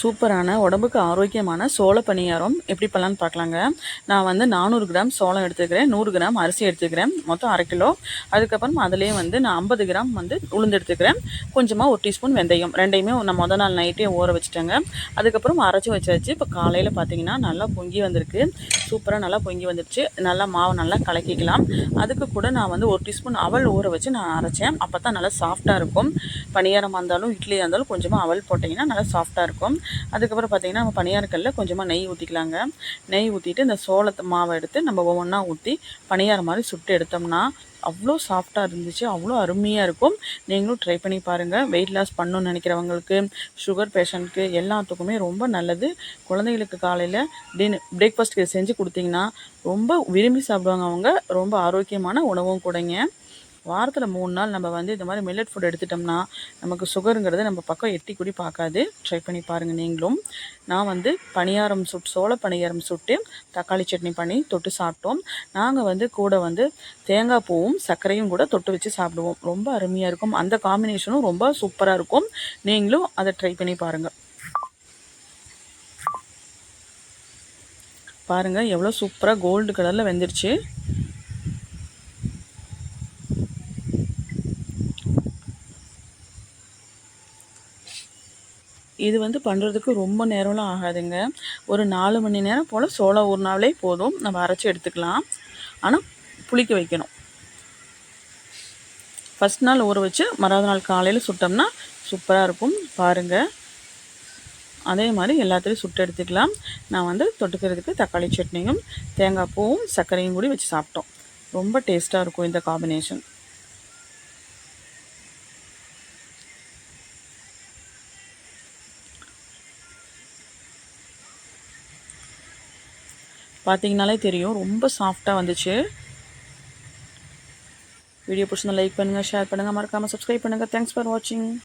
சூப்பரான உடம்புக்கு ஆரோக்கியமான சோள பணியாரம் எப்படி பண்ணலான்னு பார்க்கலாங்க. நான் வந்து நானூறு கிராம் சோளம் எடுத்துக்கிறேன் நூறு கிராம் அரிசி எடுத்துக்கிறேன் மொத்தம் அரை கிலோ. அதுக்கப்புறம் அதுலேயே வந்து நான் ஐம்பது கிராம் வந்து உளுந்து எடுத்துக்கிறேன். கொஞ்சமாக ஒரு டீஸ்பூன் வெந்தயம் ரெண்டையுமே நான் மொதல் நாள் நைட்டே ஊற வச்சுட்டேங்க. அதுக்கப்புறம் அரைச்சி வச்சாச்சு இப்போ காலையில் பார்த்தீங்கன்னா நல்லா பொங்கி வந்திருக்கு. சூப்பராக நல்லா பொங்கி வந்துடுச்சு நல்லா மாவை நல்லா கலக்கிக்கலாம். அதுக்கு கூட நான் வந்து ஒரு டீஸ்பூன் அவல் ஊற வச்சு நான் அரைச்சேன். அப்போ தான் நல்லா சாஃப்டாக இருக்கும். பணியாரமாக இருந்தாலும் இட்லியாக இருந்தாலும் கொஞ்சமாக அவல் போட்டிங்கன்னா நல்லா சாஃப்டாக இருக்கும். அதுக்கப்புறம் பார்த்திங்கன்னா நம்ம பணியாரக்கல்ல கொஞ்சமாக நெய் ஊற்றிக்கலாங்க நெய் ஊற்றிட்டு இந்த சோளத்தை மாவை எடுத்து நம்ம ஒவ்வொன்றா ஊற்றி பணியாரம் மாதிரி சுட்டு எடுத்தோம்னா அவ்வளோ சாஃப்டாக இருந்துச்சு அவ்வளோ அருமையாக இருக்கும். நீங்களும் ட்ரை பண்ணி பாருங்கள் வெயிட் லாஸ் பண்ணணும்னு நினைக்கிறவங்களுக்கு சுகர் பேஷண்ட்க்கு எல்லாத்துக்குமே ரொம்ப நல்லது. குழந்தைகளுக்கு காலையில் டின் பிரேக்ஃபாஸ்ட்டுக்கு செஞ்சு கொடுத்தீங்கன்னா ரொம்ப விரும்பி சாப்பிடுவாங்க அவங்க. ரொம்ப ஆரோக்கியமான உணவும் கூடங்க. வாரத்தில் மூணு நாள் நம்ம வந்து இந்த மாதிரி மில்லட் ஃபுட் எடுத்துட்டோம்னா நமக்கு சுகருங்கிறது நம்ம பக்கம் எட்டி கூடி பார்க்காது. ட்ரை பண்ணி பாருங்கள் நீங்களும். நான் வந்து பணியாரம் சுட் சோள பணியாரம் சுட்டு தக்காளி சட்னி பண்ணி தொட்டு சாப்பிட்டோம். நாங்கள் வந்து கூட வந்து தேங்காய் பூவும் சர்க்கரையும் கூட தொட்டு வச்சு சாப்பிடுவோம். ரொம்ப அருமையாக இருக்கும். அந்த காம்பினேஷனும் ரொம்ப சூப்பராக இருக்கும். நீங்களும் அதை ட்ரை பண்ணி பாருங்கள் பாருங்கள் எவ்வளோ சூப்பராக கோல்டு கலரில் வெந்துருச்சு. இது வந்து பண்ணுறதுக்கு ரொம்ப நேரம்லாம் ஆகாதுங்க. ஒரு நாலு மணி நேரம் போல் சோளம் ஊறினாலே போதும். நம்ம அரைச்சி எடுத்துக்கலாம். ஆனால் புளிக்க வைக்கணும். ஃபஸ்ட் நாள் ஊற வச்சு மறாவது நாள் காலையில் சுட்டோம்னா சூப்பராக இருக்கும். பாருங்கள் அதே மாதிரி எல்லாத்துலேயும் சுட்டு எடுத்துக்கலாம். நான் வந்து தொட்டுக்கிறதுக்கு தக்காளி சட்னியும் தேங்காய் பூவும் சர்க்கரையும் கூடி வச்சு சாப்பிட்டோம். ரொம்ப டேஸ்ட்டாக இருக்கும் இந்த காம்பினேஷன் பார்த்தீங்கனாலே தெரியும். ரொம்ப சாஃப்டாக வந்துச்சு. வீடியோ பிடிச்சிருந்தா லைக் பண்ணுங்கள் ஷேர் பண்ணுங்கள் மறக்காமல் சப்ஸ்கிரைப் பண்ணுங்கள் தேங்க்ஸ் ஃபார் வாட்சிங்